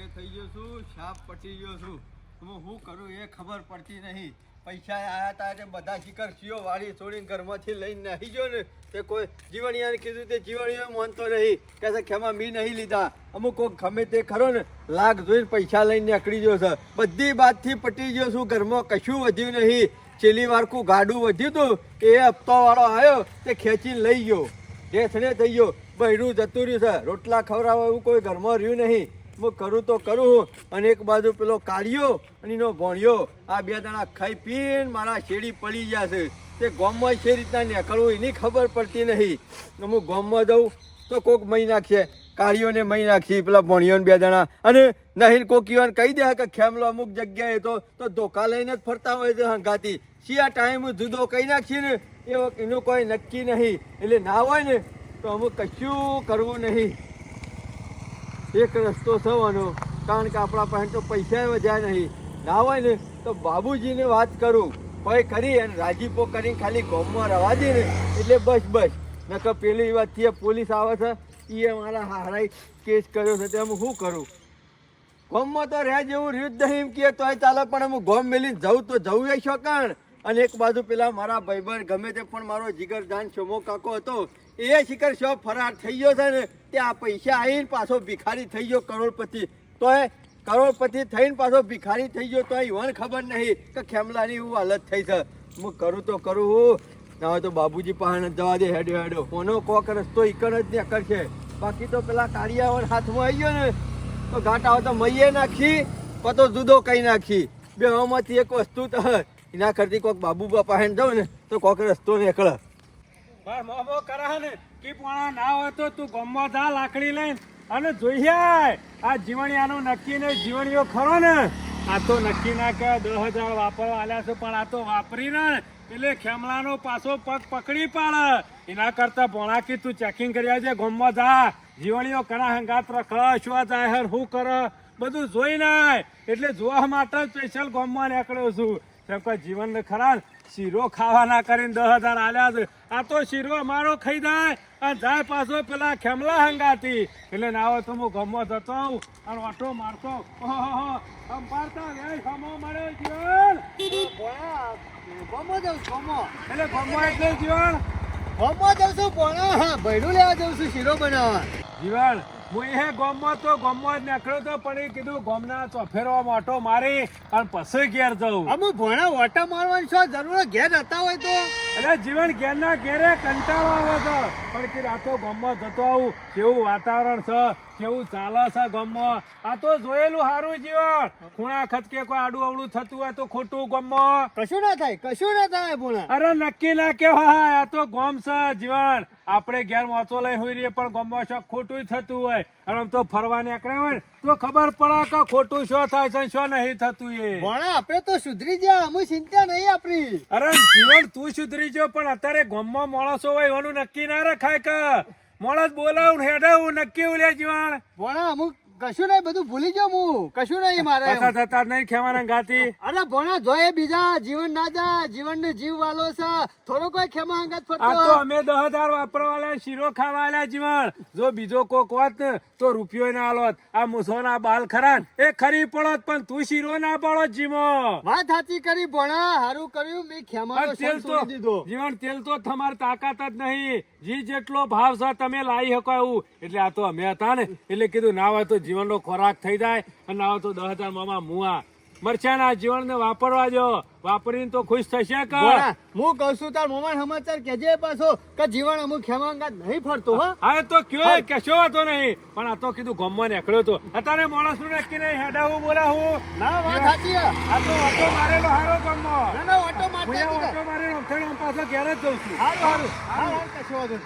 ઘરે થઈ ગયો છું શાપ પટી ગયો છું. હું શું કરું એ ખબર પડતી નહીં. પૈસા આયા હતા એટલે બધા શિખર સીઓ વાળી છોડીને ઘરમાંથી લઈને નાહી ગયો ને. તે કોઈ જીવણિયાને કીધું તે જીવણીઓ માનતો નહીં. કે છે ખેમા મી નહીં લીધા. અમુક કોઈક ગમે તે ખરો ને લાખ જોઈને પૈસા લઈને નીકળી ગયો છે. બધી બાતથી પટી ગયો છું, ઘરમાં કશું વધ્યું નહીં. છેલ્લી વારકું ગાડું વધ્યું હતું એ હપ્તો વાળો આવ્યો, તે ખેંચીને લઈ ગયો. ઢેસણે થઈ ગયો. બહેરું જતું રહ્યું છે. રોટલા ખવડાવવા એવું કોઈ ઘરમાં રહ્યું નહીં. હું કરું તો કરું અને એક બાજુ પેલો કાઢ્યો અને એનો ગોણિયો આ બે દાણા ખાઈ પીને મારા શેડી પડી ગયા છે. તે ગોમમાં છે રીતના નીકળવું એની ખબર પડતી નહીં. હું ગોમમાં જઉં તો કોક મહી નાખીએ કાળીઓને મહી નાખી, પેલા ભોણિયોને બે દાણા અને નહીં કોક યુવાન કહી દે કે ખેમલો અમુક જગ્યાએ તો તો ધોકા લઈને જ ફરતા હોય છે હંગાતી શિયા ટાઈમ જુદો કહી નાખીએ ને? એવો એનું કોઈ નક્કી નહીં. એટલે ના હોય ને, તો અમુક કશું કરવું નહીં. એક રસ્તો થવાનો, કારણ કે આપણા પાસે તો પૈસા વધ્યા નહીં. ના હોય ને, તો બાબુજીને વાત કરું. કોઈ કરી અને રાજીપો કરીને ખાલી ગોમમાં રવા દે ને. એટલે બસ બસ. નકર પેલી વાતથી પોલીસ આવે છે એ મારા હારાઈ કેસ કર્યો છે, તે હું શું કરું? ગોમમાં તો રહ્યા જેવું રહ્યું જ નહીં કે, તોય ચાલે, પણ હું ગોમ મેલીને જવું તો જવું એ શકાણ. અને એક બાજુ પેલા મારા ભાઈબંધ ગમે તે પણ મારો જીગરદાન શોમો કાકો હતો એ શિખર શો ફરાર થઈ ગયો છે ને, ત્યાં પૈસા આવીને પાછો ભિખારી થઈ ગયો કરોડપતિ. તોય કરોડપતિ થઈને પાછો ભિખારી થઈ ગયો, તોય ઈવન ખબર નહીં કે ખેમલાની એવું હાલત થઈ છે. હું કરું તો કરું હું. હોય તો બાબુજી પાસે જવા દે હેડો હેડો કોનો કોક રસ્તો ઈકણ જ ને છે બાકી તો પેલા કાળિયાવર હાથમાં આવી ગયો ને, તો ઘાટા તો મૈયે નાખી, પતો જુદો કઈ નાખી. બે હવામાંથી એક વસ્તુ તો એના કરતી કોક બાબુ હેન જાઉં ને, તો કોક રસ્તો નીકળે. ભાઈ મોમો કરા ને. કી પોણા ના હોય તો તું ગમમાં જા, લાકડી લઈને. અને જોઈએ આ જીવણિયાનું નક્કી જીવણીઓ ખરો ને. આ તો નક્કી ના દસ હજાર વાપરવા આલ્યા છે, પણ આ તો વાપરી એટલે ખેમલાનો પાછો પગ પકડી પાડે. એના કરતા ભોણાકી તું ચેકિંગ કરી આવજે, ગમમાં જા. જીવણીઓ કણા હંગાત રખડ શું જાહેર શું કર? બધું જોઈ નાય એટલે જોવા માટે સ્પેશિયલ ગોમવા નીકળ્યો છું. કેમ કે જીવન ખરા શીરો ખાવાના કરીને દસ હજાર આલ્યા છે. આ તો શીરો અમારો ખાઈ જાય. અને જાય પાછો પેલા ખેમલા હંગાતી. એટલે ના હોય તો હું ગમો જતો અને ઓટો મારતો. આમ પાડતા હમો મળે જીવન ગમો જાઉં ગમો એટલે ગમો એટલે જીવન. ગમો જાઉં છું પણ. હા ભૈડું લેવા જાઉં છું શીરો બનાવવા. જીવન. હું એ ગોમમાં તો ગોમમાં જ નીકળ્યો તો, પણ એ કીધું ગોમના ચોફેરવા મોટો મારી અને પછી ઘેર જવું અમુક ભણા ઓટા મારવાની શું જરૂર ઘેર હતા હોય તો? એટલે જીવન ઘેરના ઘેરે કંટાળો આવે છે. પણ કે રાતો ગામમાં જતો આવું કેવું વાતાવરણ છે કેવું ચાલે છે ગામમાં આ તો જોયેલું સારું જીવન. ખૂણા ખતકે કોઈ આડું અવળું થતું હોય તો ખોટું ગામમાં કશું ના થાય કશું ના થાય પૂણા અરે નક્કી ના કહેવાય આ તો ગામ છે જીવન. આપણે ઘેર વાંચો લઈ હોઈ રહીએ પણ ગામમાં શું ખોટું થતું હોય. અને તો ફરવા નીકળ્યા હોય તો ખબર પડે કે ખોટું શું થાય છે શું નહીં થતું એ. ભણા આપણે તો સુધરી જાય અમુ ચિંતા નહીં આપણી. અરે જીવન તું સુધરી જો પણ અત્યારે ગામમાં માણસો હોય એનું નક્કી ના રખાય કે. માણસ બોલાવું હેડાવું, નક્કી ઉલે જીવાણ. ભણા અમુક કશું નહીં બધું ભૂલી ગયો હું. કશું નહીં મારે થતા નહીં ખેવાના ગાતી. અરે ભણા જોઈએ બીજા. જીવન ના જા જીવન ને જીવ વાલો છે. થોડો કોઈ ખેમા અંગત આ ફરતો તો અમે દસ હજાર વાપરવાના શીરો ખાવાના જીવન. જો બીજો કોક વાત તો રૂપિયો ના આલોત. આ મુસોના બાલ ખરા એ ખરી પડત પણ તું શીરો ના પડો જીમો વાત સાચી કરી ભણા. હારું કર્યું મેં ખેમાનો તેલ તો જીવન તેલ તો તમારી તાકાત જ નહીં. જી જેટલો ભાવ છે તમે લાવી શકો એવું. એટલે આ તો અમે હતા ને. એટલે કીધું ના હોય તો જીવનનો ખોરાક થઈ જાય અને આવો તો દસ હજાર મામા મુઆ મરચાના જીવનને વાપરવા જો વાપરીને તો ખુશ થશે કે હું કહું છું તાર મોમાન સમાચાર કેજે પાછો કે જીવન અમુક ખેમાંગા નહીં ફરતો હો. હા તો કયો કશો હતો નહીં. પણ આ તો કીધું ગમવા નીકળ્યો તો. અત્યારે માણસનું નક્કી નહીં હેડાવું બોલાવું. ના વાત. સાચી. આ તો ઓટો મારેલો હારો ગમો ના ના ઓટો મારતા હું ઓટો મારેલો અમથાણે પાછો ઘેર જ જઉં છું. હારું હારું. હા હા કશો નહીં.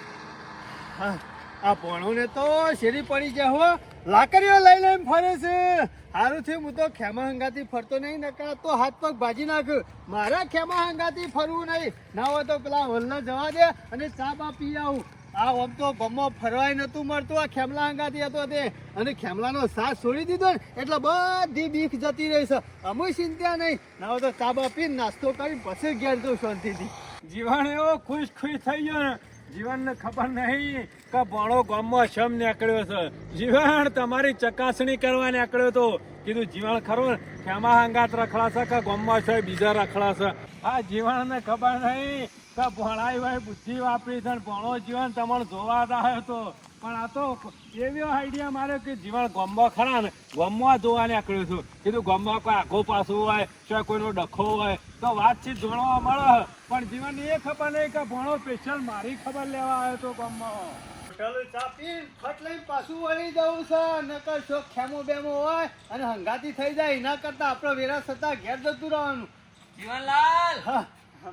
હા, આ ભણોને તો શેરી પડી ગયા હો. લાકડીઓ લઈ લઈને ફરે છે. થયું હું તો ખેમા હંગાથી ફરતો નહીં નકા તો હાથ પગ ભાજી નાખ. મારા ખેમા હંગાથી ફરવું નહીં. ના હોય તો પેલા હોલને જવા દે અને ચા બા પી આવું. આ આમ તો ગમો ફરવાય નતું મળતું, આ ખેમલા હંગાથી હતો તે. અને ખેમલાનો સાથ છોડી દીધો ને, એટલે બધી બીક જતી રહી છે. અમુક ચિંતા નહીં. ના હોય તો ચા બા પી નાસ્તો કરી પછી ઘેર જઉં શાંતિથી. જીવાણ એવો ખુશ ખુશ થઈ ગયો ને. જીવનને ખબર નહીં કે ભણો ગામમાં શમ નીકળ્યો છે. જીવન તમારી ચકાસણી કરવા નીકળ્યો તો કીધું જીવન ખરું ખેમા હંગાત રખડાશે કે ગામમાં છે, બીજા રખડાશે? આ જીવનને ખબર નહીં કે ભણાઈ હોય બુદ્ધિ વાપરી છે ભણો જીવન તમને જોવા આવ્યો તો પણ આ તો એવો આઈડિયા મારે કે જીવન ગમવા ખરા ને ગમવા જોવા નીકળ્યો છું. કીધું ગમવા કોઈ આખો પાછો હોય કે કોઈનો ડખો હોય તો વાતચીત જાણવા મળે. પણ જીવન એ ખબર નહીં કે ભણો સ્પેશિયલ મારી ખબર લેવા આવ્યો તો ગમવા હોટલ ચા પી ફટ લઈને પાછું વળી જવું છે. નકર શોખ ખેમો બેમો હોય અને હંગાતી થઈ જાય એના કરતાં આપણો વેરા થતા ઘેર જતું રહેવાનું. જીવનલાલ! હા,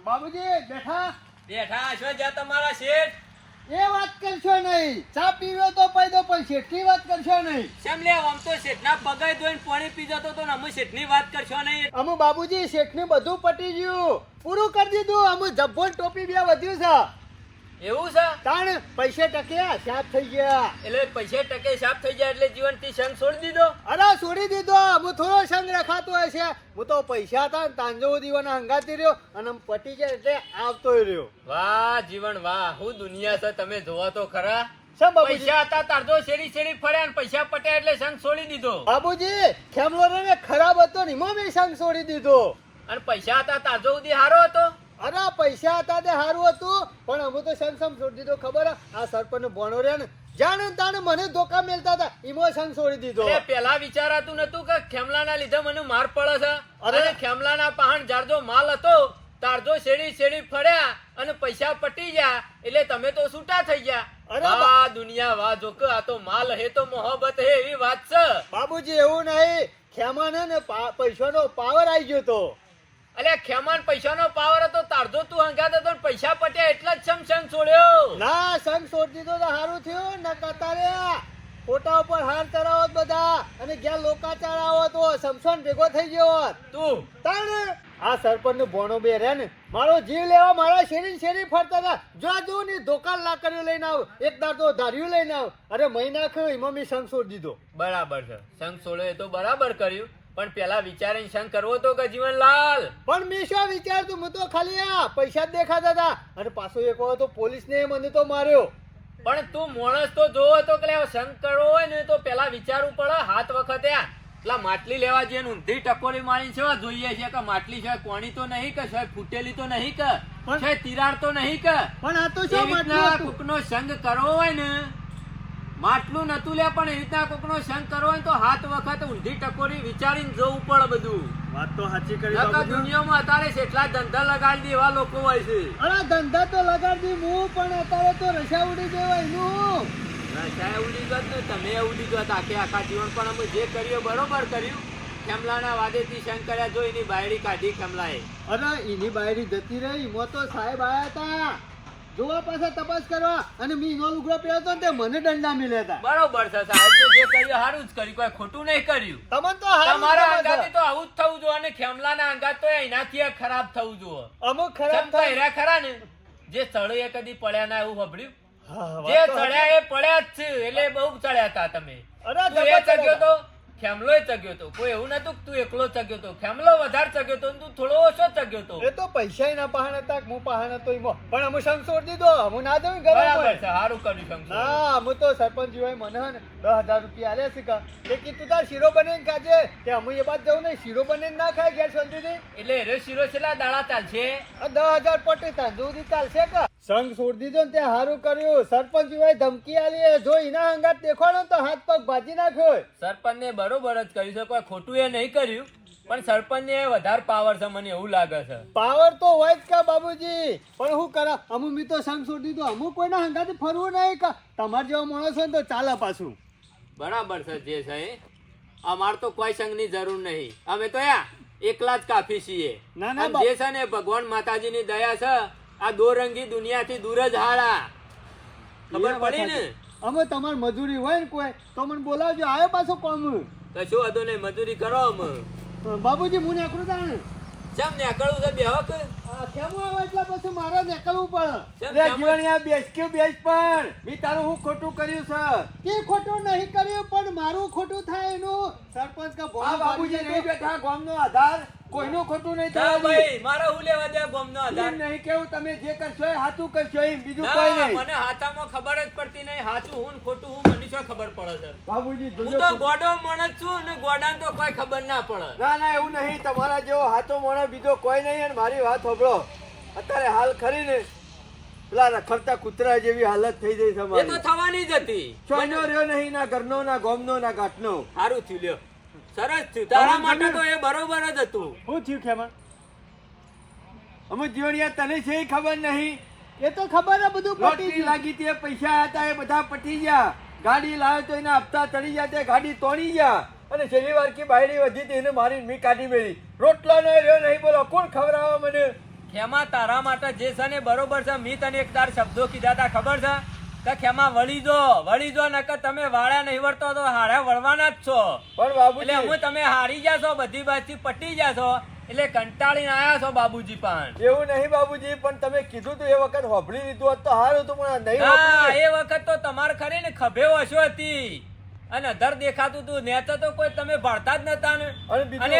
બાબુજી બેઠા? બેઠા છો જ્યાં તમારા શેઠ? એ વાત કરશો નહીં. ચા પીવો તો પૈદો પણ શેઠની વાત કરશો નહીં. શેમ લે આમ તો શેઠના પગાઈ ધોઈને પાણી પી જતો તો અમે શેઠની વાત કરશો નહીં. અમુ બાબુજી શેઠને બધું પટી ગયું. પૂરું કરી દીધું. અમુ જબ્બો ટોપી બે વધ્યું છે. એવું છે? તાણ પૈસે ટક્યા સાફ થઈ ગયા. એટલે પૈસે ટકે સાફ થઈ ગયા એટલે જીવનથી સંગ છોડી દીધો? અરે છોડી દીધો. હું થોડો સંગ રખાતો હશે હું તો પૈસા હતા ને તાંજો દીવાના હંગાતી રહ્યો અને પટી જાય એટલે આવતો રહ્યો. વાહ જીવન વાહ. હું દુનિયા છે તમે જોવા તો ખરા. પૈસા હતા તારજો શેરી શેરી ફર્યા ને પૈસા પટ્યા એટલે સંગ છોડી દીધો. બાબુજી ખેમલો ને ખરાબ હતો ને એમાં મેં સંગ છોડી દીધો. અને પૈસા હતા તારજો સુધી હારો હતો? અરે પૈસા હતા તે સારું હતું પણ અમે તો સંસમ છોડી દીધો ખબર આ સરપંચ ભણો રહ્યા ને જાણે તાણે મને ધોકા મેલતા હતા ઇમોશન છોડી દીધો. પેલા વિચારાતું નતું કે ખેમલાના લીધે મને માર પડે છે? અરે. ખેમલાના પહાણ જારજો માલ હતો તારજો શેડી શેડી ફર્યા અને પૈસા પટી ગયા એટલે તમે તો છૂટા થઈ ગયા. અરે વાહ દુનિયા વાહ જોક આ તો માલ હે તો મોહબત હે એવી વાત છે. બાબુજી એવું નહીં. ખેમાને ને પૈસાનો પાવર આવી ગયો તો. અલ્યા ખેમાન પૈસાનો પાવર હતો તારજો તું હંગાત હતો ને પૈસા પટ્યા એટલા જ સમ સંગ છોડ્યો. ના સંગ છોડી દીધો તો સારું થયું ન કતારે ફોટા ઉપર હાર ચડાવત બધા અને જ્યાં લોકા ચડાવો તો સમસન ભેગો થઈ ગયો હોત. તું. તાણે આ સરપંચનું ભોણો બે રે ને. મારો જીવ લેવા મારા શેરી શેરી ફરતા હતા. જો જો ની દોકાન લાકડીઓ લઈને આવ. એક દાર તો ધાર્યું લઈને આવ. અરે મહિના ખો એમાં મેં સંગ છોડી દીધો. બરાબર છે. સંગ છોડ્યો એ તો બરાબર કર્યું. પણ પેલા વિચારે શંક કરવો તો કે જીવનલાલ? પણ મેં શું વિચારતું હું તો ખાલી આ પૈસા જ દેખાતા હતા. અને પાછો એક વાર તો પોલીસ ને મને તો માર્યો. પણ તું માણસ તો જોવો તો કે શંક સંગ કરવો હોય ને તો પેલા વિચારવું પડે હાથ વખતે આ. પેલા માટલી લેવા જઈએ ઊંધી ટકોરી મારી છે જોઈએ છે કે માટલી છે કોણી તો નહીં કે છે ફૂટેલી તો નહીં કે પણ- છે તિરાડ તો નહીં કે? પણ આ તો શું? કોકનો સંગ કરવો હોય ને માટલું નતું લે પણ એ રીતના કોકનો સંગ કરવો હોય તો હાથ વખત ઊંધી ટકોરી વિચારીને જોવું પડે બધું. વાત તો સાચી કરી નકર દુનિયામાં અત્યારે જેટલા ધંધા લગાડી દે એવા લોકો હોય છે. અરે ધંધા તો લગાડી હું પણ અત્યારે તો રસા ઉડી ગયો એનું નશાએ ઉડી ગયો તમે ઉડી ગયો આખે આખા જીવન પણ અમે જે કર્યું બરોબર કર્યું. ખેમલાના વાદેથી શંક કર્યા જો એની બાયડી કાઢી ખેમલાએ. અરે એની બાયરી જતી રહી મો તો સાહેબ આયા હતા જોવા પાછા તપાસ કરવા. અને મી નો લુગડો પહેર્યો તો તે મને દંડા મિલ્યા હતા. બરોબર છે સાહેબ. જે કર્યું સારું જ કર્યું. કોઈ ખોટું નહીં કર્યું. તમને તો તમારા અંગાથી તો આવું જ થવું જોઈએ અને ખેમલાના અંગાત તો એનાથી ખરાબ થવું જોઈએ. અમુક ખરાબ થાય. ખરા ને. જે ચડે કદી પડ્યા ના એવું સાંભળ્યું જે ચડ્યા એ પડ્યા જ છે. એટલે બહુ ચડ્યા હતા તમે. અરે એ ચડ્યો તો ખેમલો ચગ્યો તો. કોઈ એવું નતું તું એકલો ચગ્યો તો. ખેમલો વધારે ચગ્યો તો તું થોડો ઓછો ચગ્યો તો. એ તો પૈસા ના પહાણ હતા હું પહાણ હતો એમાં. પણ અમે સંસોર દીધો. હું ના દઉં ઘરે બરાબર છે સારું કર્યું સંસોર હા અમે તો સરપંચ જીવાય મને હે ને દસ હજાર રૂપિયા આલ્યા છે કા. તે કીધું તાર શીરો બનાવીને ખાજે કે અમે એ બાદ જવું નહીં. શીરો બનાવીને ના ખાય ઘેર શાંતિથી એટલે એરો શીરો છેલ્લા દાડા ચાલશે દસ હજાર પટી તા દૂધી ચાલશે કા. સંઘ છોડ દીધો ને ત્યાં સારું કર્યું. સરપંચ જીવાય ધમકી આલી. જો એના હંગાત દેખાડો તો હાથ પગ ભાજી નાખ્યો સરપંચને બરોબર જ કર્યું છે. કોઈ ખોટું એ નહીં કર્યું પણ સરપંચને વધારે પાવર છે મને એવું લાગે છે. પાવર તો હોય જ કા બાબુજી પણ હું કરા? અમુ મિત્રો સંગ છોડી તો અમુક કોઈના હંગાથી ફરવું નહીં કા તમાર જેવા માણસ હોય તો ચાલે પાછું. બરાબર છે જે છે એ. અમાર તો કોઈ સંઘની જરૂર નહીં. અમે તો યા એકલા જ કાફી છીએ. ના, ના, જે છે ને ભગવાન માતાજીની દયા છે આ દોરંગી દુનિયાથી દૂર જ હાળા ખબર પડી ને? અમે તમાર મજૂરી હોય ને કોઈ તો મને બોલાવજો આવ્યો પાછો કોમ કશું હતું નહીં મજૂરી કરો બાબુજી હું નીકળું તાણે? ચમ નીકળવું છે બેહક કેમ આવે એટલે પછી મારે નીકળવું પડે લે? જીવણિયા બેસ કે બેસ પણ. મી તારું હું ખોટું કર્યું છે કે ખોટું નહીં કર્યું પણ મારું ખોટું થાય એનું. સરપંચ કા ભોળા બાબુજી નહીં બેઠા ગામનો આધાર. કોઈનું ખોટું નહીં થાય ભાઈ મારા હું લેવા દે ગોમનો આધાર? નહીં કેવું તમે જે કરશો એ હાથું કરશો એમ બીજું કોઈ નહીં. મને હાથામાં ખબર જ પડતી નહીં હાચું હું ખોટું હું મને શું ખબર પડે છે? બાબુજી હું તો ગોડો માણસ છું ને ગોડાને તો કોઈ ખબર ના પડે. ના ના એવું નહીં. તમારા જેવો હાથો મોણા બીજો કોઈ નહીં અને મારી વાત સાંભળો. અત્યારે હાલ ખરી ને પેલા રખડતા કૂતરા જેવી હાલત થઈ ગઈ તમારી એ તો થવાની જ હતી. ચોનો રહ્યો નહીં ના ઘરનો ના ગોમનો ના ઘાટનો. સારું થયું લ્યો. સરસ થયું. તારા માટે તો એ બરોબર જ હતું. શું થયું ખેમા. અમે જીવણિયા તને છે ખબર નહીં. એ તો ખબર હે બધું પટી લાગી તે પૈસા હતા એ બધા પટી ગયા. ગાડી લાવે તો એના હપ્તા ચડી ગયા તે ગાડી તોડી ગયા. અને છેલ્લી વાર કે બાયડી વધી હતી એને મારી મી કાઢી મેળી. રોટલો નો રહ્યો નહીં બોલો કોણ ખવડાવે મને? ખેમા તારા માટે જે છે ને બરોબર છે. મેં તને એક તાર શબ્દો કીધા તા ખબર છે? કે ખેમા વળી જો વળી જો નકર તમે વાળા નહીં વળતો તો હારા વળવાના જ છો. પણ એટલે બાબુજી હું તમે હારી જાશો બધી બાજુથી પટી જાશો એટલે કંટાળીને આવ્યા છો બાબુજી પણ. એવું નહીં બાબુજી પણ તમે કીધું તું એ વખત હોભળી લીધું હોત તો સારું હતું પણ નહીં હા એ વખત તો તમારે ખરી ને ખભે ઓછો હતી. અને અધર દેખાતું તું નેતા તો કોઈ તમે ભણતા જ નતા ને. અને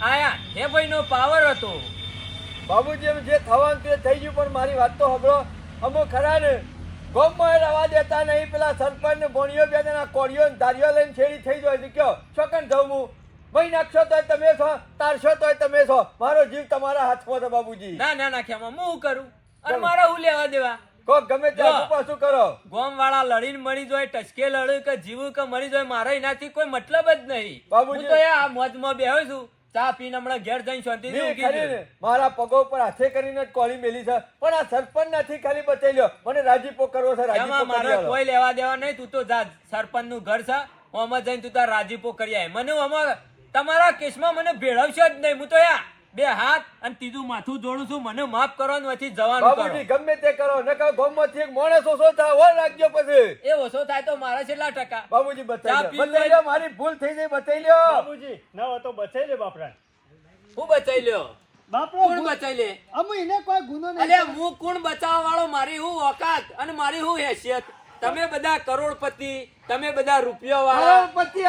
આયા હે ભાઈ નો પાવર હતો. બાબુજી જે થવાનું તે થઈ ગયું પણ મારી વાત તો સાંભળો. અમો ખરા ને. ગોમમાં રવા દેતા નહીં. પેલા સરપંચ ને ભોણીઓ બે જણા કોડિયો ને ધારીઓ લઈને છેડી થઈ જાય. તો કયો છોકન થવું હું? ભાઈ નાખશો તોય તમે છો તારશો તોય તમે છો. મારો જીવ તમારા હાથમાં છે બાબુજી. ના ના નાખ્યામાં હું કરું? અને મારે હું લેવા દેવા? કોક ગમે તે જો. આખું પાછું કરો? ગોમ વાળા લડીને મરી જોય ટચકે લડ્યું કે જીવું કે મરી જાય મારે એનાથી કોઈ મતલબ જ નહીં. બાબુજી. તો આ મોજમાં બેહ્યો છું. ચા પીને હમણાં ઘેર જઈને શાંતિથી ઊંઘી ખરી મારા પગો ઉપર હાથે કરીને જ કોળી મેલી છે. પણ આ સરપંચ નથી ખાલી બતાવી મને રાજીપો કરવો છે એમાં રાજીપો મારે આલો. કોઈ લેવા દેવા નહીં તું તો જા સરપંચનું ઘર છે. ઓમાં જઈને તું તાર રાજીપો કરી આય. મને આમાં તમારા કેસમાં મને ભેળવશે જ નહીં. હું તો યા બે હાથ અને ત્રીજું માથું જોડું છું. મને માફ કરો ને જવાનું કરો. બાબુજી ગમે તે કરો. નકા ગોમમાંથી એક માણસ ઓછો થાય ઓર રાખજો પછી. એ ઓછો થાય તો મારા છેલ્લા ટકા. બાબુજી બતાવી લ્યો. બતાવી મારી ભૂલ થઈ ગઈ બતાવી લ્યો. બાબુજી ના હોય તો બચાઈ લે બાપરા હું બચાઈ લ્યો? બાપરો કોણ બચાઈ લે? અમે એને કોઈ ગુનો નહીં અલ્યા હું કોણ બચાવવા વાળો મારી હું ઓકાત અને મારી હું હેસિયત. તમે બધા કરોડપતિ તમે બધા રૂપિયા વાળા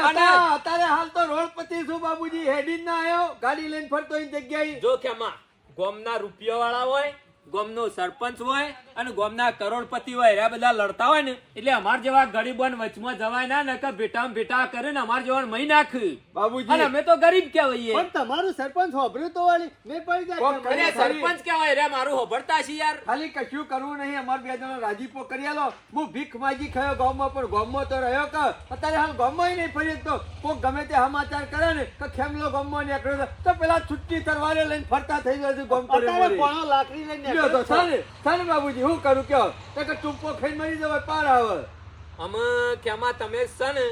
હતા અત્યારે હાલ તો રોડપતિ છું બાબુજી હેડી ના આવ્યો ગાડી લઈને ફરતો એ જગ્યાએ. જો કેમાં ગોમના રૂપિયા વાળા હોય ગોમનો સરપંચ હોય અને ગોમના કરોડપતિ હોય એ બધા લડતા હોય ને એટલે અમાર જેવા ગરીબોને વચમાં જવાય ના નકર ભેટામ ભેટા કરે ને અમાર જેવા મહી નાખ. અને બાબુજી અમે તો ગરીબ કહેવાઈએ. પણ તમારું સરપંચ હોભર્યું તો વાળી મેં પડી જાય અરે સરપંચ. કહેવાય રે મારું હોભરતા છે યાર. ખાલી કશું કરવું નહીં અમાર બે જણા રાજીપો કરી આલો. હું ભીખ માજી ખાયો ગામમાં પણ ગામમાં તો રહ્યો કે? અત્યારે હાલ ગામમાં નહીં ફરી તો કોક ગમે તે સમાચાર કરે ને કે ખેમલો ગામમાં નીકળ્યો તો પેલા છુટ્ટી તરવારે લઈને ફરતા થઈ જાય છે ગામ. પોણો લાકડી લઈને તો નીકળ્યો છે. ચાલે ચાલે બાબુજી હું કરું કયો કે ટૂંપો ખાઈ મરી જવાય પાર આવે. આમાં કેમાં તમે જ છે ને?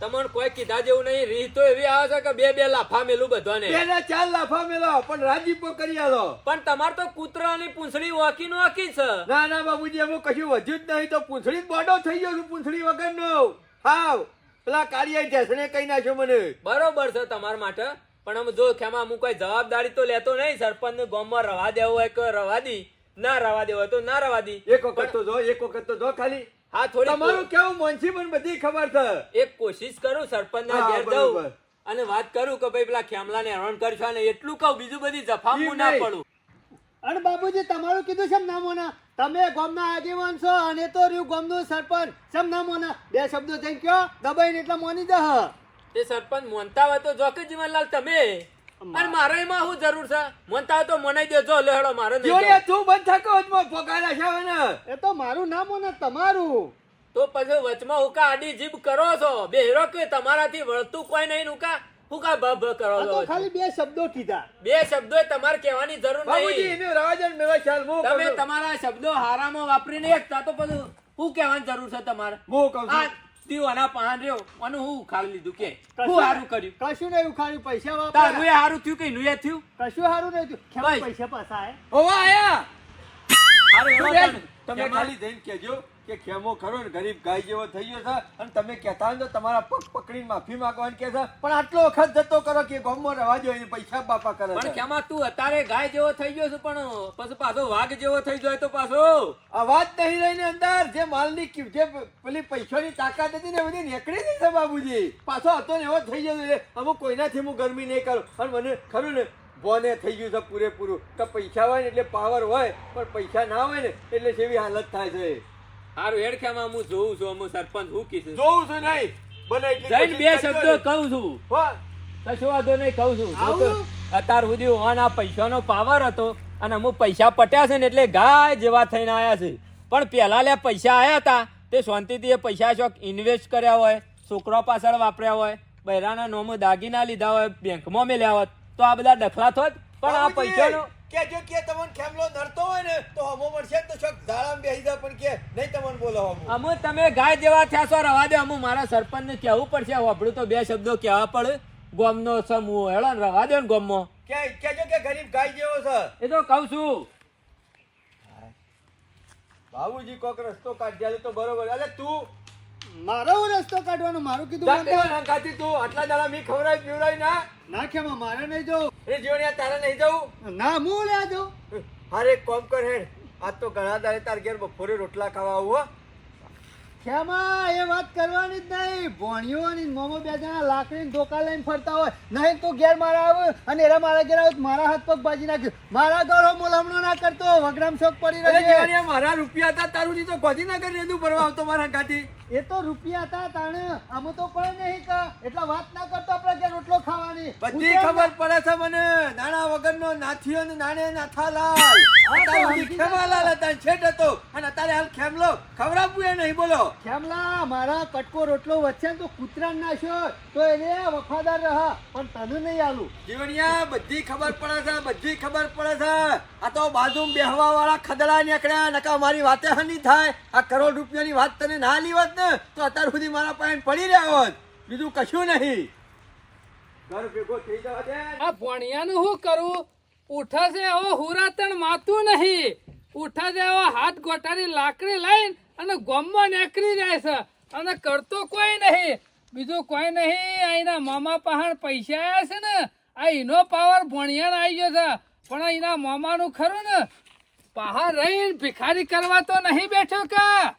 તમને કોઈ કીધા જેવું નહીં રીત તો એવી આવે છે કે બે બે લાફા મેલું બધાને. બે ને ચાર લાફા મેલો પણ રાજીપો કરી આલો. પણ તમાર તો કૂતરાની પૂંછડી વાકી નો વાકી છે. ના ના બાબુજી એમાં કશું વધ્યું જ નહીં. તો પૂંછડી બોડો થઈ ગયો છું પૂંછડી વગરનો. હાવ. પેલા કાળિયા ઢેસણે કહી નાખ્યો મને. બરોબર છે તમારા માટે. પણ આમ જો ખેમા હું કોઈ જવાબદારી તો લેતો નહીં સરપંચ ને ગામમાં રવા દેવો હોય કે રવા દી? ના રવા દેવો તો ના રવા દી. એક વખત તો જો એક વખત તો જો ખાલી. હા થોડી તમારું કેવું મનસી પણ બધી ખબર છે? એક કોશિશ કરું સરપંચ ના ઘેર. જાઉં અને વાત કરું કે ભાઈ પેલા ખેમલા ને હેરાન કરશો ને એટલું કહું બીજું બધી જફામું ના. પડું. અને બાબુજી તમારું કીધું છે ના મોના? તમે ગામના આગેવાન છો અને તો રહ્યું ગામનું સરપંચ. સમ ના મોના? બે શબ્દો જઈને કયો દબાઈને એટલે મોની જહ તે સરપંચ મોનતા હોય તો જો કે જીવનલાલ તમે. અને મારે એમાં શું જરૂર છે? મોનતા હોય તો મનાઈ દેજો લેડો મારે નહીં તું બંધ થકો વચમાં ફોકારા છે ને? એ તો મારું નામ મોના તમારું. તો પછી વચમાં હુકા આડી જીભ કરો છો? બેહરો કે તમારાથી વળતું કોઈ નહીં હુકા હુકા ભ ભ કરો છો? ખાલી બે શબ્દો કીધા. બે શબ્દો તમારે કહેવાની જરૂર બાબુજી નહીં. એને રાવજન મેવા ચાલ મો તમે તમારા શબ્દો હારામાં વાપરીને એકતા તો પછી હું કહેવાની જરૂર છે તમારે? હું કહું છું દીવાના પહાણ રહ્યો. અને હું ઉખાડી લીધું કે? કશું- હું હારું કર્યું. કશું નહીં ઉખાડ્યું. પૈસા તારું વાપર્યા હારું થયું કે નું થયું? કશું હારું નહીં થયું. ખેમા પૈસા પાછા આયા. તમે ખાલી જઈને કહેજો. કે ખેમો ખરો ને ગરીબ ગાય જેવો થઈ ગયો છે. અને તમે કહેતા તો તમારા પગ પકડીને માફી માંગવાની કહે છે. પણ આટલો વખત જતો કરો કે ગામમાં રવા એને પૈસા બાપા કરે પણ કેમાં તું અત્યારે ગાય જેવો થઈ ગયો છે પણ પછી પાછો વાઘ જેવો થઈ જાય તો પાછો? આ વાત નહીં રહીને અંદર જે માલની કિ- જે પેલી પૈસાની તાકાત હતી ને બધી નીકળી ગઈ છે બાબુજી. પાછો હતો ને એવો થઈ ગયો છે. અમુક કોઈનાથી હું ગરમી નહીં કરું. અને મને ખરું ને બોને થઈ ગયું છે પૂરેપૂરું. કે પૈસા હોય ને એટલે પાવર હોય પણ પૈસા ના હોય ને એટલે જેવી હાલત થાય છે. હારું હેડખામાં હું જોઉં છું હું સરપંચ હું કીધું જોઉં છું નહીં. બને એટલી જઈને બે શબ્દો કહું છું. કશો વાંધો નહીં કહું છું. અત્યાર સુધી ઓન પૈસાનો પાવર હતો અને અમુક પૈસા પટ્યા છે ને એટલે ગાય જેવા થઈને આયા છે. પણ પહેલા લે પૈસા આયા હતા તે શાંતિથી એ પૈસા ચોક ઇન્વેસ્ટ કર્યા હોય છોકરો પાછળ વાપર્યા હોય બૈરાના નોમો દાગીના લીધા હોય બેંકમાં મેલ્યા હોત તો આ બધા ડખલા થોત. પણ આ પૈસાનો કે જો કે તમને ખેમલો નડતો હોય ને તો હમો મળશે તો શોખ ધારામ બેસી જાય પણ કે નહીં તમને બોલો હમો અમુ તમે ગાય જેવા થયા છો રવા દે. અમુ મારા સરપંચને કહેવું પડશે. હોભળું તો બે શબ્દો કહેવા પડે. ગોમનો સમૂહ. હેળો ને રવા દે ને ગોમમાં. કે કેજો કે ગરીબ ગાય જેવો છે. એ તો કહું છું. બાબુજી કોક રસ્તો કાઢ્યા તો બરોબર. અલે તું મારો રસ્તો કાઢવાનો મારું કીધું. નાંખાતી તું આટલા દાડા મી ખવરાય પીવરાય ના. ના ખેમા મારે નહીં જવું. એ જીવણિયા તારે નહીં જવું? ના હું લે જાઉં અરે કોમ કર હેડ. આજ તો ઘણા દાડે તાર ઘેર બપોરે રોટલા ખાવા આવું ખેમા એ વાત કરવાની જ નહીં. ભોણિયો અને મોમો બે જણા લાકડીને ધોકા લઈને ફરતા હોય. નહીં તો ઘેર મારા આવે અને એરા મારા ઘેર આવે મારા હાથ પગ બાજી નાખ્યું મારા ઘર મોલામણો ના કરતો. વગરામ શોખ પડી રહ્યો મારા રૂપિયા હતા તારું ની તો ગોધીનગર રેદું ભરવા આવતો મારા ગાતી એ તો રૂપિયા હતા તાણે અમે તો પણ નહીં કા. એટલા વાત ના કરતો આપણે કે રોટલો ખાવાની. બધી ખબર પડે છે મને. નાણા વગરનો નાથિયો ને નાણે નાથાલાલ. ખેમાલાલ હતા ને છેટ હતો. અને અત્યારે હાલ ખેમલો. ખવડાવવું એ નહીં બોલો. ખેમલા મારા કટકો રોટલો વચ્ચે ને તો કૂતરા નાખ્યો. તો એને વફાદાર રહા. પણ તને નહીં આલું. જીવણિયા બધી ખબર પડે છે બધી ખબર પડે છે. આ તો બાજુ બેહવા વાળા ખદડા નીકળ્યા નકા મારી વાતે હની થાય. આ કરોડ રૂપિયાની વાત તને ના લીવત ને તો અત્યાર સુધી મારા પાસે પડી રહ્યા હોત. બીજું કશું નહીં. ઘર ભેગો થઈ જવા દે આ ભણિયાનું શું કરું? ઉઠે છે એવો હુરાતણ માતું નહીં. ઉઠે છે એવો હાથ ગોટાની લાકડી લઈને અને ગોમમાં નીકળી જાય છે. અને કરતો કોઈ નહીં. બીજું કોઈ નહીં અહીંના મામા પહાણ પૈસા આવ્યા છે ને, આ એનો પાવર ભણિયાને આવી ગયો છે. પણ એના મામાનું ખરું ને પહાડ રહીને ભિખારી કરવા તો નહીં બેઠો કા?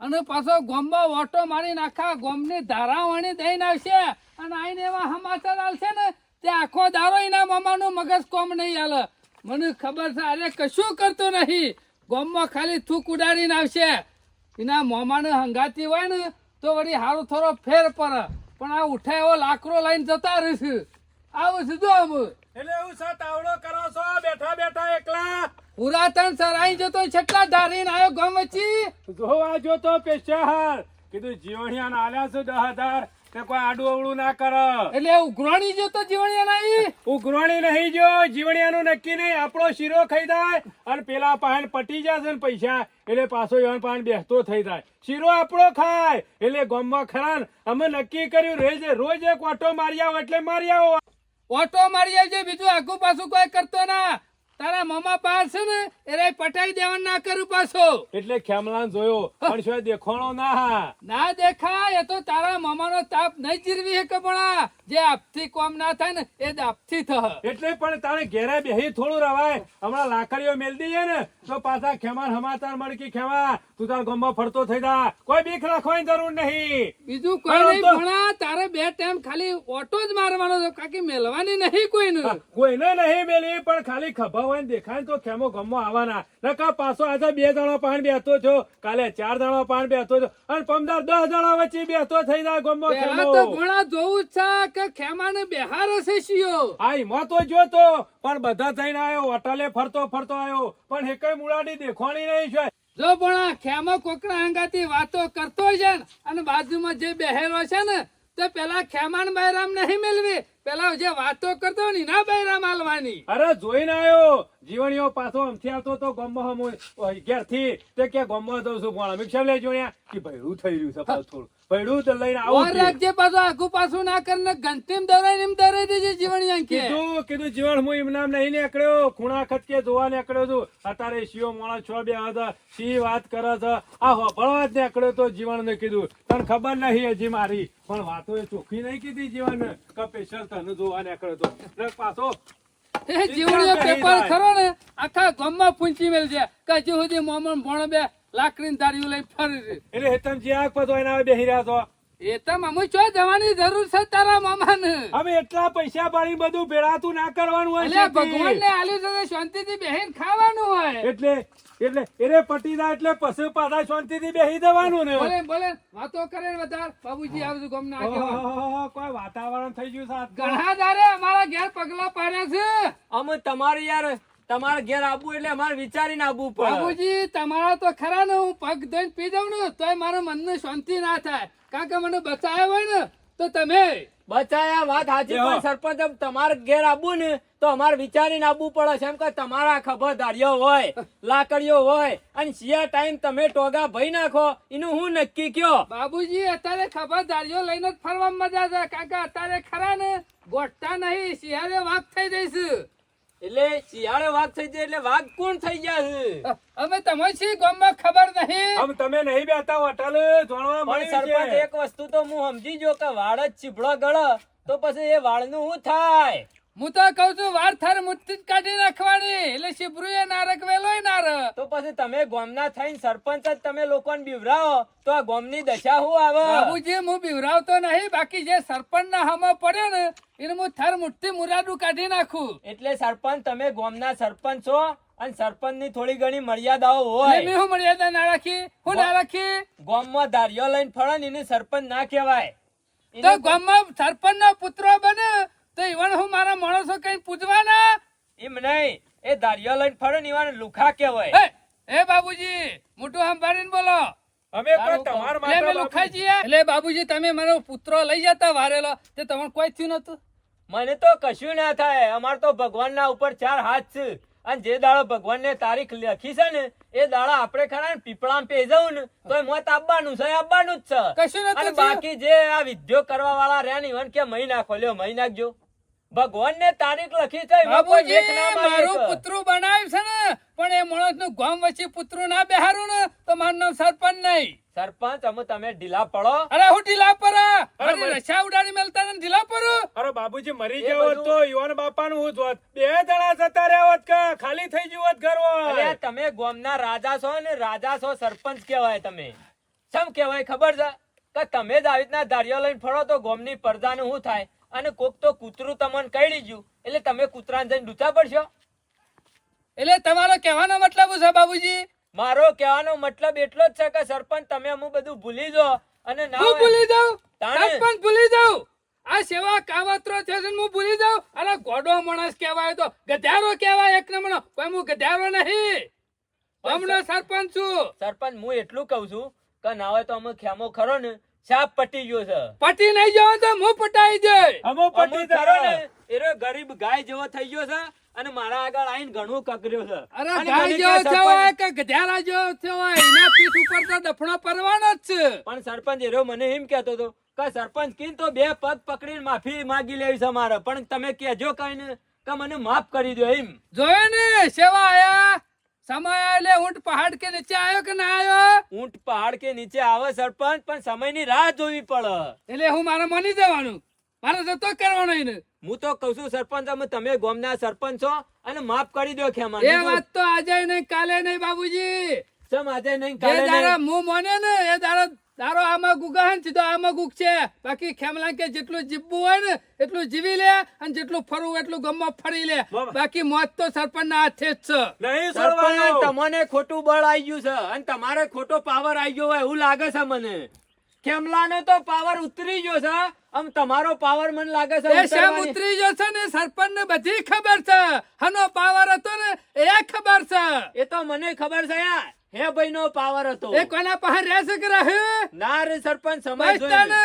અને પાછો ગોમમાં ઓટો મારી નાખા ગોમની ધારાવાણી દઈને આવશે. અને આઈને એવા સમાચાર આવશે ને, તે આખો દારો એના મામાનું મગજ કોમ નહીં હાલે મને ખબર છે, અરે કશું કરતો નહીં. ગોમમાં ખાલી થૂક ઉડાડીને આવશે. એના મામાને હંગાતી હોય ને તો વળી હારું થોડો ફેર પર પણ આ ઉઠાયો લાકડો લઈને જતા રહીશ. આવું છે જો એટલે એવું સર તાવડો કરો છો? બેઠા બેઠા એકલા. પુરાતન સર અહીં જતો છેટલા ધારીને આવ્યો ગમ વચ્ચી? જોવા જો તો પેશાહાર. કીધું જીવણિયાને આલ્યા છે દહ હજાર. તે કોઈ આડું અવળું ના કર. એટલે ઉઘરાણી જતો જીવણિયા ઉઘરોણી નહીં જો, જીવણિયાનું નક્કી નહીં, આપણો શીરો ખાઈ જાય અને પેલા પાન પટી જશે ને પૈસા, એટલે પાછો યોન પાન બેસતો થઈ જાય. શીરો આપણો ખાય, એટલે ગોમમાં ખરા અમે નક્કી કર્યું, રોજ રોજ એક ઓટો મારી આવો, એટલે મારી આવો. ઓટો મારી આવજે, બીજું આખું પાછું કોઈ કરતો ના. તારા મામા પાસે ને એને પટાઈ દેવાનું ના કરું પાછો. એટલે ખેમલાન જોયો પણ શું દેખાણો ના ના દેખાય એ તો તારા મામાનો તાપ નહીં જીરવી હે કપડા જે આપથી કોમ ના થાય ને એ દાપથી થહ. એટલે પણ તારે ઘેરે બેહી થોડું રવાય. હમણાં લાકડીઓ મેલ દઈએ ને તો પાછા ખેમાર હમાતાર મડકી ખેમા તું તાર ગામમાં ફરતો થઈ જા. કોઈ બીક રાખવાની જરૂર નહીં. બીજું કોઈ નહીં ભણા તારે બે ટાઈમ ખાલી ઓટો જ મારવાનો છે કાકી મેલવાની નહીં કોઈને. કોઈને નહીં મેલી પણ ખાલી ખભા હોય ને દેખાય તો ખેમો ગમો આવવાના. નકા પાછો આજે બે જણા પાણ બેસતો છો. કાલે ચાર જણા પાણ બેસતો છો. અને પમદાર દસ જણા વચ્ચે બેસતો થઈ જાય ગમો તો ભણા જોવું છે કે ખેમાને બેહાર હશે શિયો. હા એમાં તો જોતો પણ બધા થઈને આવ્યો હોટલે ફરતો ફરતો આવ્યો પણ એ કઈ મુળાની દેખવાની નહીં છે. જો પણ ખેમા કોકરા હંગાતી વાતો કરતો છે અને બાજુમાં જે બેહેલો છે ને તો પેલા ખેમાન બહેરામ નહીં મેળવી પેલા જે વાતો કરતો ને ના બૈરા માલવાની. અરે જોઈને આવ્યો જીવણીઓ પાછો અમથી આવતો તો ગમો હમ ઘેરથી તે કે ગમો જઉં છું પણ અમિત સાહેબ લઈ જોયા કે ભૈડું થઈ રહ્યું છે પાછું ભૈડું તો લઈને આવું રાખજે પાછું આખું પાછું ના કરીને ઘંટીમ દોરાઈને એમ દોરાઈ દેજે જીવણી કે કીધું કીધું જીવન હું એમ નામ નહીં નીકળ્યો. ખૂણા ખતકે જોવા નીકળ્યો છું. અત્યારે શિયો માણસ છો બે હતા શી વાત કરે છે? આ હોભળવા જ નીકળ્યો તો જીવન ને કીધું. તને ખબર નહીં હજી મારી. પણ વાતો એ ચોખ્ખી નહીં કીધી જીવન કે સ્પેશિયલ તને જોવા નીકળ્યો તો. પાછો. પેપર ખરો ને આખા ગામમાં પૂંચી મેલજે કે હજી સુધી મોમન ભણ બે લાકડીની ધારીઓ લઈ ફરી. એટલે હેતમ જે આગ એના હવે બેહી રહ્યા છો. એ તો મમ્મી ચો જવાની જરૂર છે તારા મામાને? હવે એટલા પૈસા પાડી બધું ભેળાતું ના કરવાનું હોય એટલે શેઠજી. ભગવાન ને આલ્યું છે તો શાંતિથી બેહીને ખાવાનું હોય. એટલે એટલે એને પટી એટલે પછી પાછા શાંતિથી બેસી દેવાનું ને. બોલે બોલે વાતો કરે ને વધાર. બાબુજી આવજો ગમ ના કોઈ વાતાવરણ થઈ ગયું સાહેબ ઘણા દારે અમારા ઘેર પગલા પાડ્યા છે. અમે તમારે યાર તમારા ઘેર આવવું એટલે અમારે વિચારીને આવવું પડે. બાબુજી તમારા તો ખરા ને હું પગ ધોઈને પી જાઉં ને તોય મારા મનને શાંતિ ના થાય. કારણ કે મને બચાવ્યા હોય ને તો તમે. બચાયા વાત સાચી પણ સરપંચ તમારે ઘેર આવવું ને તો અમારે વિચારીને આવવું પડે છે. એમ કે તમારા ખબરદારીઓ હોય લાકડીઓ હોય અને શિયા ટાઈમ તમે ટોગા ભઈ નાખો એનું હું નક્કી કયો? બાબુજી અત્યારે ખબરદારીઓ લઈને જ ફરવા મજા છે. કારણ કે અત્યારે ખરા ને ગોઠતા નહીં શિયાળે વાત થઈ જઈશ. એટલે શિયાળે વાઘ થઈ જાય એટલે વાઘ કોણ થઈ ગયા છે? અમે તમે શી ગામમાં ખબર નહીં? આમ તમે નહીં બેતા હોટલ જોણવા મળી સરપંચ એક વસ્તુ તો હું સમજી જો કે વાળ જ ચીભડો ગળો તો પછી એ વાળનું શું થાય? હું તો કઉ છું વાર થર મુઠ્ઠી જ કાઢી નાખવાની એટલે શીબરું નારક ના નાર. તો પછી તમે ગોમના થઈને સરપંચ જ તમે લોકોને બીવરાવો તો આ ગોમની દશા હું આવે? બાબુજી હું બીવરાવતો નહીં બાકી જે સરપંચ ના હામાં પડ્યો ને એને હું થર મુઠ્ઠી મુરાડું કાઢી નાખું. એટલે સરપંચ તમે ગોમના સરપંચ છો અને સરપંચની થોડી ઘણી મર્યાદાઓ હોય. મેં હું મર્યાદા ના રાખી? હું ના રાખી? ગોમમાં ધાર્યો લઈને ફળે ને એને સરપંચ ના કહેવાય. તો ગોમમાં સરપંચ નો પુત્રો બને તો ઈવન હું મારા માણસો કઈ પૂજવાના એમ નહીં. એ દારિયો લઈને ફળે ને એવાને લુખા કહેવાય. એ બાબુજી મોટું સંભાળીને બોલો. અમે કોઈ તમારા એટલે અમે માટે લુખાઈ એટલે બાબુજી તમે મારો પુત્રો લઈ જતા વારેલો. તે તમારે કોઈ થયું નતું મને તો કશું ના થાય. અમાર તો ભગવાનના ઉપર ચાર હાથ છે. અને જે દાડો ભગવાનને તારીખ લખી છે ને એ દાડા આપણે ખરા ને પીપળામાં પે જવું ને તો મોત આપવાનું છે આપવાનું જ છે. કશું નથી. બાકી જે આ વિદ્યો કરવા વાળા રહ્યા ને ઈવન કે મહી નાખો લ્યો મહી નાખજો. ભગવાનને તારીખ લખી છે ના મારું. પુત્રું બનાવ્યું છે ને પણ એ માણસનું ગામ વચ્ચે પુત્રું ના બેહારું ને તો મારું નામ સરપંચ નહીં. સરપંચ અમે તમે ઢીલા પડો. અરે હું ઢીલા પર અરે અરે ઉડાડી મેલતા ને ઢીલા પર અરે બાબુજી મરી ગયો તો યુવાન બાપાનું હું જોત. બે જણા જતા રહ્યા હોત કે ખાલી થઈ ગયું હોત ઘર અરે તમે ગોમ ના રાજા છો ને રાજા છો સરપંચ કહેવાય તમે. સમ કહેવાય ખબર છે? કે તમે જ આવી રીતના ધાર્યો લઈને ફરો તો ગામની પ્રજાનું શું થાય? અને કોક તો કૂતરું તમને કહી ગયું એટલે તમે કૂતરાને જઈને ડૂચા પડશો? એટલે તમારો કહેવાનો મતલબ છે બાબુજી? મારો કહેવાનો મતલબ એટલો જ છે કે સરપંચ તમે અમુક બધું ભૂલી જાઓ અને ના હું ભૂલી જાઉં? સરપંચ ભૂલી જાઉં? આ સેવા કાવતરો છે હું ભૂલી જાઉં? અરે ગોડો માણસ કહેવાય તો ગધારો કહેવાય એક નંબરનો કોઈ હું ગધારો નહીં. હમણાં સરપંચ છું. સરપંચ હું એટલું કહું છું કે ના હોય તો અમે ખેમો ખરો ને સાપ પટી ગયો છે. પટી નહીં જવો તો હું પટાઈ જાય અમો પટી અમુક ને એરો ગરીબ ગાય જેવો થઈ ગયો છે અને મારા આગળ આઈને ઘણું કકર્યો છે. અરે ગાય જેવો હોય કે ગધેરા જેવો થયો હોય એના પીઠ ઉપર તો દફણો પરવાનો જ છે. પણ સરપંચ એરો મને એમ કહેતો હતો કે સરપંચ કીન તો બે પગ પકડીને માફી માંગી લેવી છે મારે પણ તમે કહેજો કઈ ને કે મને માફ કરી દો એમ. જોયો ને સેવા આયા? સમય એટલે ઊંટ પહાડ કે નીચે આવ્યો કે ના આવ્યો ઊંટ પહાડ કે નીચે આવે સરપંચ પણ સમયની રાહ જોવી પડે. એટલે હું મારા મની જવાનું. મારે જતો કરવાનો એને હું તો કઉ છું સરપંચ અમે તમે ગોમના સરપંચ છો અને માફ કરી દો ખેમા એ વાત તો આજે નહીં કાલે નહીં બાબુજી. સમ આજે નહીં કાલે. મું મોને ને એ દાડો દારો આમાં ગુગાહન સીધો આમાં ગુગ છે. બાકી ખેમલા કે જેટલું જીવવું હોય ને એટલું જીવી લે અને જેટલું ફરવું એટલું ગમમાં ફરી લે. બાકી મોત તો સરપંચ ના હાથે જ છે. નહીં સરપંચ તમને ખોટું બળ આવી ગયું છે અને તમારે ખોટો પાવર આવી ગયો હોય એવું લાગે છે મને. ખેમલાનો તો પાવર ઉતરી ગયો છે આમ તમારો પાવર મને લાગે છે એ શ્યામ ઉતરી ગયો છે ને સરપંચ ને બધી ખબર છે. હનો પાવર હતો ને એ ખબર છે. એ તો મને ખબર છે યાર. હે ભાઈ નો પાવર હતો. એ કોના પાસે રહેશે કે રહે ના રે સરપંચ સમય જોઈને.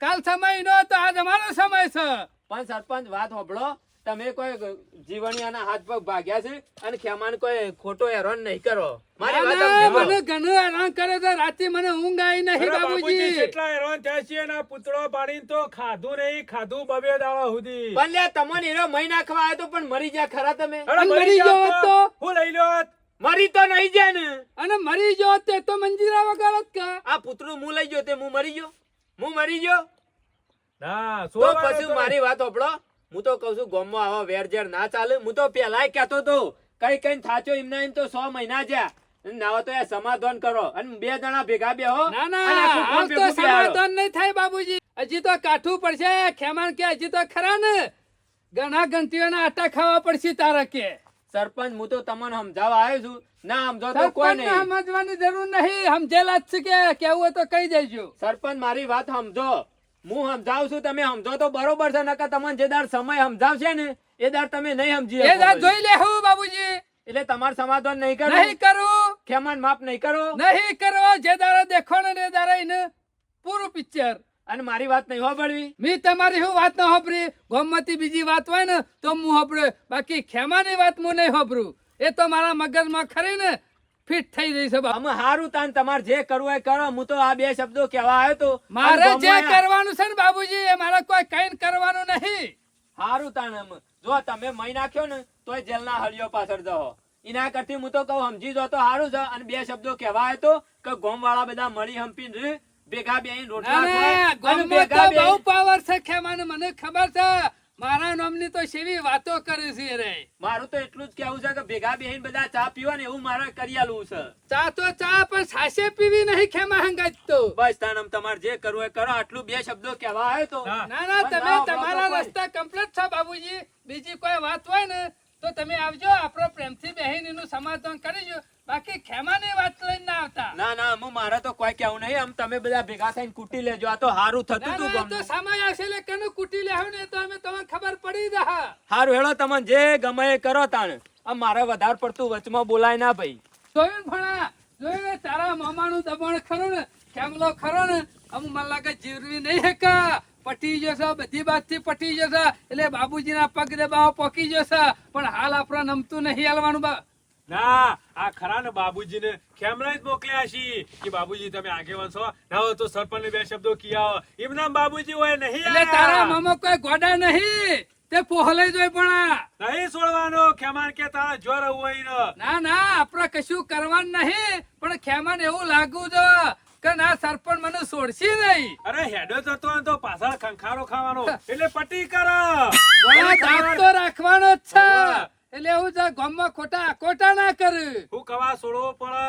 કાલ સમય નો તો આજ અમારો સમય છે. પણ સરપંચ વાત હોભળો. તમે કોઈ જીવણિયાના હાથ પગ ભાગ્યા છે અને ખેમાન કોઈ ખોટો હેરાન નહીં કરો. મારી વાત મને ઘણું હેરાન કરે છે. રાતે મને ઊંઘ આવી નહીં બાબુજી કેટલા હેરાન થાય છે ને આ પૂતળો પાડીને તો ખાધું નહીં ખાધું બબે દાવા સુધી. પણ લે તમને એનો મહી નાખવા આવ્યો તો પણ મરી ગયા ખરા તમે. મરી જાત તો. તો? હું લઈ લો મરી તો નહીં જાય ને. અને મરી જો તે તો મંજીરા વગર જ કા. આ પુતળું હું લઈ ગયો તે હું મરી ગયો. હું મરી ગયો. ના તો પછી મારી વાત હોપડો હું તો કહું છું ગોમમાં આવા વેરઝેર ના ચાલે. હું તો પેલાય કહેતો તો કઈ કઈ થાચો એમના એમ તો સો મહિના જ્યાં. નાવો તો સમાધાન કરો. અને બે જણા ભેગા બેહો ના ના આમ તો સમાધાન નહીં થાય બાબુજી હજી તો કાઠું પડશે. ખેમાન કે હજી તો ખરા ને? ઘણા ગંતીઓના આટા ખાવા પડશે તારા કે. સરપંચ હું તો તમને સમજાવવા આવ્યો છું. ના સમજો તો કોઈ નહીં. સમજવાની જરૂર નહીં. સમજેલા જ છે કે કેવું હોય તો કહી દેજો. સરપંચ મારી વાત સમજો. હું સમજાવું છું તમે સમજો તો બરોબર છે નકર તમને જે દાર સમય સમજાવશે ને એ દાર તમે નહીં સમજી એ દાર જોઈ લે હું બાબુજી. એટલે તમારે સમાધાન નહીં કરો. નહીં કરું. ખેમાન માફ નહીં કરો. નહીં કરો. જે દારા દેખો ને એ દારા પૂરું પિક્ચર અને મારી વાત નહીં હોભળવી મી તમારી શું વાત ન હોભરી? ગોમતી બીજી વાત હોય ને તો હું હોભળે બાકી ખેમાની વાત હું નહીં હોભરું. એ તો મારા મગજમાં ખરી ને ફિટ થઈ જઈ છે અમે હારું તાન તમારે જે કરવું હોય કરો. હું તો આ બે શબ્દો કહેવા આવ્યો તો. મારે જે કરવાનું છે ને બાબુજી એ મારે કોઈ કઈ કરવાનું નહીં. હારું તાન એમ. જો તમે મહી નાખ્યો ને તોય જેલના હળિયો પાછળ જહો. એના કરતી હું તો કહું સમજી જો તો હારું છે. અને બે શબ્દો કહેવા આવ્યો તો કે ગોમ વાળા બધા મળી હંપીને ભેગા બેહીને રોટલા ના, ખવાય, ના, અને ગામમાં ભેગા તો બહુ પાવર છે ખેમાને મને ખબર છે. મારા નામની તો સેવી વાતો કરી છે રે? મારું તો એટલું જ કેવું છે કે ભેગા બેહીને બધા ચા પીવા ને એવું મારે કરી છે. ચા તો ચા પણ સાસે પીવી નહીં ખેમા હંગાત તો. બસ તમારે જે કરવું એ કરો. આટલું બે શબ્દો કહેવા આવ્યો તો. ના ના તમે તમારા રસ્તા કમ્પ્લીટ છો બાબુજી. બીજી કોઈ વાત હોય ને તો તમે આવજો આપણો પ્રેમથી બેહીને એનું સમાધાન કરીજો બાકી ખેમાની વાત લઈને ના આવતા. ના ના હું મારે તો કોઈ કેવું નહીં. આમ તમે બધા ભેગા થઈને કુટી લેજો. આ તો હારું થતું ના તું ના એ તો સમય આવશે એટલે કનું કુટી લેવું ને તો અમે તમને ખબર પડી જા હારું હેળો તમને જે ગમે એ કરો તાણ. આ મારે વધારે પડતું વચમાં બોલાય ના ભાઈ. જોયું ભણા? જોયું ને? તારા મામાનું દબાણ ખરું ને? ખેમલો ખરો ને? અમુક મને લાગે જીવવી નહીં હેકા. પટી જશે બધી બાજથી પટી જશે. એટલે બાબુજીના પગ દબાવ પોકી જશે. પણ હાલ આપણે નમતું નહીં હાલવાનું બા. ના આ ખરા ને બાબુજીને ખેમરા જ મોકલ્યા છીએ કે બાબુજી તમે આગેવાન છો? ના હોય તો સરપંચ બે શબ્દો કિયા એમના બાબુજી હોય નહીં એટલે તારા. મામા કોઈ ગોડા નહીં. તે પોહલે જોઈ પણ નહીં છોડવાનો. ખેમાન કે તારા જોર હોય ના. ના આપણે કશું કરવાનું નહીં. પણ ખેમાન એવું લાગુ છે કે ના સરપંચ મને છોડશે નહીં. અરે હેડો જતો તો પાછળ ખંખારો ખાવાનો. એટલે પટી કર. તો રાખવાનો જ છે. એટલે એવું છે ગમમાં ખોટા ખોટા ના કરે. હું કવા છોડવો પડે